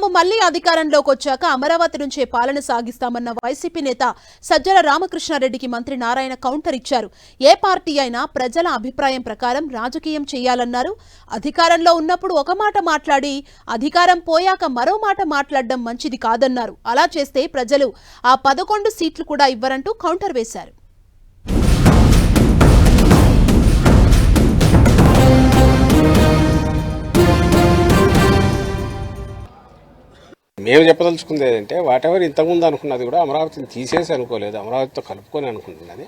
తాము మళ్ళీ అధికారంలోకి వచ్చాక అమరావతి నుంచే పాలన సాగిస్తామన్న వైసీపీ నేత సజ్జల రామకృష్ణారెడ్డికి మంత్రి నారాయణ కౌంటర్ ఇచ్చారు. ఏ పార్టీ అయినా ప్రజల అభిప్రాయం ప్రకారం రాజకీయం చేయాలన్నారు. అధికారంలో ఉన్నప్పుడు ఒక మాట మాట్లాడి అధికారం పోయాక మరో మాట మాట్లాడడం మంచిది కాదన్నారు. అలా చేస్తే ప్రజలు ఆ పదకొండు సీట్లు కూడా ఇవ్వరంటూ కౌంటర్ వేశారు. మేము చెప్పదలుచుకుంది ఏంటంటే వాటెవర్ ఇంతకుముందు అనుకున్నది కూడా అమరావతిని తీసేసి అనుకోలేదు అమరావతితో కలుపుకొని అనుకుంటున్నది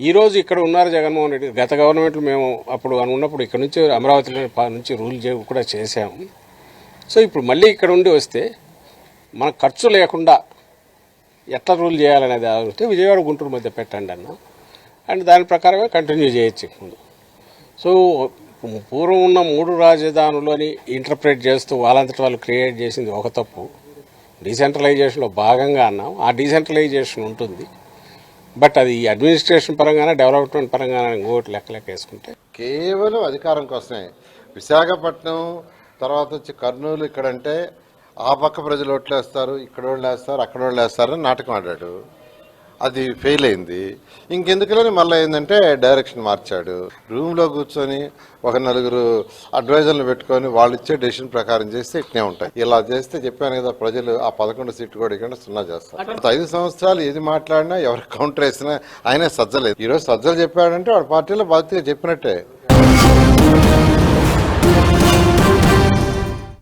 ఈరోజు ఇక్కడ ఉన్నారు జగన్మోహన్ రెడ్డి గత గవర్నమెంట్లు మేము అప్పుడు అనుకున్నప్పుడు ఇక్కడ నుంచి అమరావతిలో నుంచి రూల్ కూడా చేసాము సో ఇప్పుడు మళ్ళీ ఇక్కడ ఉండి వస్తే మన ఖర్చు లేకుండా ఎట్లా రూల్ చేయాలనేది ఆలోచిస్తే విజయవాడ గుంటూరు మధ్య పెట్టండి అన్న. అండ్ దాని ప్రకారమే కంటిన్యూ చేయొచ్చు సో పూర్వం ఉన్న మూడు రాజధానులని ఇంటర్ప్రిట్ చేస్తూ వాళ్ళంతటి వాళ్ళు క్రియేట్ చేసింది ఒక తప్పు. డీసెంట్రలైజేషన్లో భాగంగా అన్నాం. ఆ డీసెంట్రలైజేషన్ ఉంటుంది. బట్ అది అడ్మినిస్ట్రేషన్ పరంగానే డెవలప్మెంట్ పరంగానే ఇంకోటి లెక్క లెక్క వేసుకుంటే. కేవలం అధికారం కోసమే. విశాఖపట్నం తర్వాత వచ్చి కర్నూలు ఇక్కడంటే ఆ పక్క ప్రజలు ఓట్లు వేస్తారు ఇక్కడ వాళ్ళు వేస్తారు అక్కడ వాళ్ళు వేస్తారు అని నాటకం ఆడాడు. అది ఫెయిల్ అయింది. ఇంకెందుకులని మళ్ళీ ఏంటంటే డైరెక్షన్ మార్చాడు. రూమ్లో కూర్చొని ఒక నలుగురు అడ్వైజర్లు పెట్టుకొని వాళ్ళు ఇచ్చే డెసిషన్ ప్రకారం చేస్తే ఇట్నే ఉంటాయి. ఇలా చేస్తే చెప్పాను కదా ప్రజలు ఆ పదకొండు సీట్లు కూడా ఇక్కడ సున్నా చేస్తారు. ఐదు సంవత్సరాలు ఏది మాట్లాడినా ఎవరు కౌంటర్ వేసినా ఆయనే సజ్జలేదు. ఈరోజు సజ్జలు చెప్పాడంటే వాడి పార్టీలో బాధ్యతగా చెప్పినట్టే.